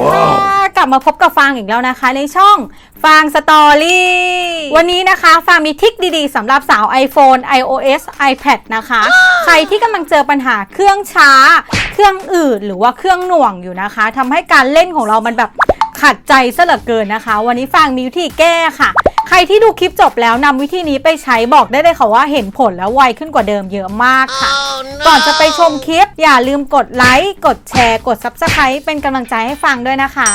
ดีค่ะกลับมาพบกับฟางอีกแล้วนะคะ ในช่องฟางสตอรี่วันนี้นะคะฟางมีทิคดีๆสำหรับสาว iPhone iOS iPad นะคะ ใครที่กำลังเจอปัญหาเครื่องช้า เครื่องอืดหรือว่าเครื่องหน่วงอยู่นะคะทำให้การเล่นของเรามันแบบขัดใจซะเหลือเกินนะคะ วันนี้ฟางมีวิธีแก้ค่ะ ใครที่ดูคลิปจบแล้วนำวิธีนี้ไปใช้บอกได้เลยค่ะว่าเห็นผลแล้วไวขึ้นกว่าเดิมเยอะมากค่ะก่อนจะไปชมคลิป อย่าลืมกดไลค์ กดแชร์ กด Subscribe เป็นกำลังใจให้ฟังด้วยนะคะ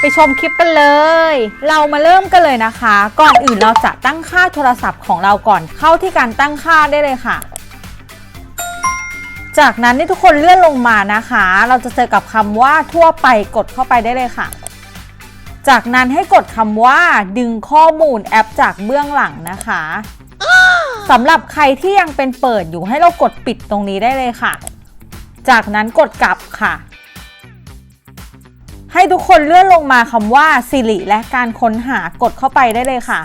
ไปชมคลิปกันเลย เรามาเริ่มกันเลยนะคะ ก่อนอื่นเราจะตั้งค่าโทรศัพท์ของเราก่อนเข้าที่การตั้งค่าได้เลยค่ะจากนั้นที่ทุกคนเลื่อนลงมานะคะ เราจะเจอกับคำว่าทั่วไปกดเข้าไปได้เลยค่ะ จากนั้นให้กดคำว่าดึงข้อมูลแอปจากเบื้องหลังนะคะสำหรับใครที่ยังเป็นเปิดอยู่ให้เรากดปิดตรงนี้ได้เลยค่ะ จากนั้นกดกลับค่ะ ให้ทุกคนเลื่อนลงมาคำว่า Siri และการค้นหากดเข้าไปได้เลยค่ะ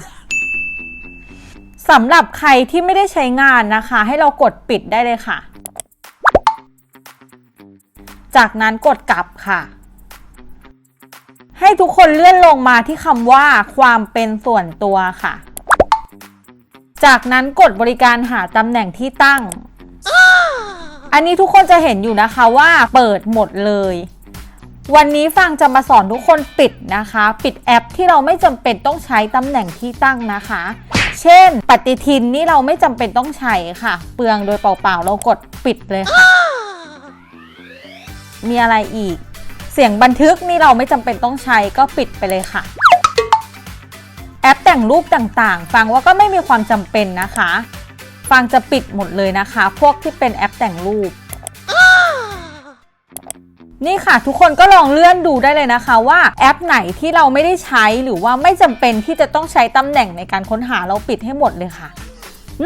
สำหรับใครที่ไม่ได้ใช้งานนะคะ ให้เรากดปิดได้เลยค่ะ จากนั้นกดกลับค่ะ ให้ทุกคนเลื่อนลงมาที่คำว่าความเป็นส่วนตัวค่ะ จากนั้นกดบริการหาตำแหน่งที่ตั้ง อันนี้ทุกคนจะเห็นอยู่นะคะว่าเปิดหมดเลย วันนี้ฟังจะมาสอนทุกคนปิดนะคะ ปิดแอปที่เราไม่จำเป็นต้องใช้ตำแหน่งที่ตั้งนะคะ เช่น ปฏิทินนี่เราไม่จำเป็นต้องใช้ค่ะ เปลืองโดยเปล่าๆเรากดปิดเลยค่ะ มีอะไรอีก เสียงบันทึกนี่เราไม่จำเป็นต้องใช้ก็ปิดไปเลยค่ะ แอปแต่งรูปต่างๆ ฟังว่าก็ไม่มีความจำเป็นนะคะ ฟังจะปิดหมดเลยนะคะ พวกที่เป็นแอปแต่งรูป นี่ค่ะ ทุกคนก็ลองเลื่อนดูได้เลยนะคะ ว่าแอปไหนที่เราไม่ได้ใช้หรือว่าไม่จำเป็นที่จะต้องใช้ตำแหน่งในการค้นหาเราปิดให้หมดเลยค่ะ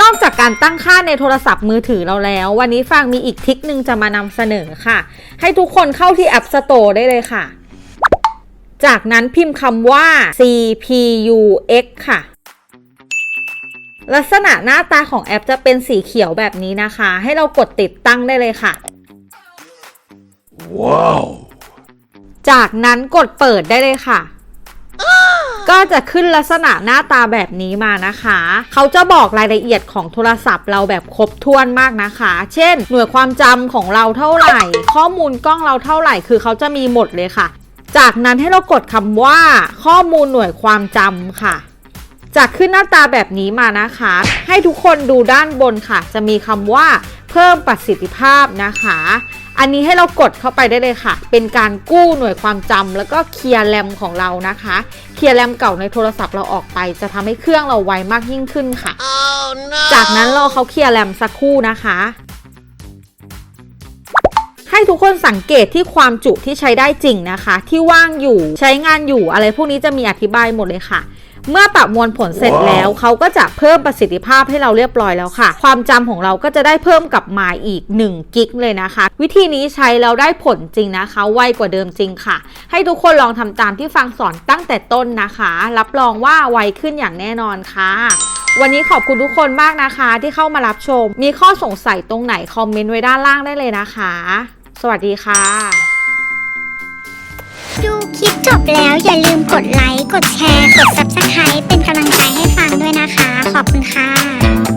นอกจากการตั้งค่าในโทรศัพท์มือถือเราแล้ว วันนี้ฟังมีอีกทริคนึงจะมานำเสนอค่ะ ให้ทุกคนเข้าที่ App Store ได้เลยค่ะ จากนั้นพิมพ์คำว่า CPUX ค่ะ ลักษณะหน้าตาของแอปจะเป็นสีเขียวแบบนี้นะคะ ให้เรากดติดตั้งได้เลยค่ะ Wow. จากนั้นกดเปิดได้เลยค่ะ ก็จะขึ้นลักษณะหน้าตาแบบนี้มานะคะ เขาจะบอกรายละเอียดของโทรศัพท์เราแบบครบถ้วนมากนะคะ เช่น หน่วยความจำของเราเท่าไหร่ ข้อมูลกล้องเราเท่าไหร่ คือเขาจะมีหมดเลยค่ะ จากนั้นให้เรากดคำว่าข้อมูลหน่วยความจำค่ะ จะขึ้นหน้าตาแบบนี้มานะคะ ให้ทุกคนดูด้านบนค่ะ จะมีคำว่าเพิ่มประสิทธิภาพนะคะ อันนี้ให้เรากดเข้าไปได้เลยค่ะ เป็นการกู้หน่วยความจำแล้วก็เคลียร์แรมของเรานะคะ เคลียร์แรมเก่าในโทรศัพท์เราออกไป จะทำให้เครื่องเราไวมากยิ่งขึ้นค่ะ Oh no. จากนั้นรอเขาเคลียร์แรมสักครู่นะคะให้ทุกคนสังเกตที่ความจุที่ใช้ได้จริงนะคะ ที่ว่างอยู่ใช้งานอยู่อะไรพวกนี้จะมีอธิบายหมดเลยค่ะ เมื่อประมวลผลเสร็จแล้ว เขาก็จะเพิ่มประสิทธิภาพให้เราเรียบร้อยแล้วค่ะ ความจำของเราก็จะได้เพิ่มกลับมาอีก1กิกเลยนะคะ วิธีนี้ใช้แล้วได้ผลจริงนะคะ ไวกว่าเดิมจริงค่ะ ให้ทุกคนลองทำตามที่ฟังสอนตั้งแต่ต้นนะคะ รับรองว่าไวขึ้นอย่างแน่นอนค่ะวันนี้ขอบคุณทุกคนมากนะคะที่เข้ามารับชม มีข้อสงสัยตรงไหนคอมเมนต์ไว้ด้านล่างได้เลยนะคะ สวัสดีค่ะดู คลิปจบแล้วอย่าลืมกดไลค์ กดแชร์ กด Subscribe เป็นกำลังใจให้ฟังด้วยนะคะ ขอบคุณค่ะ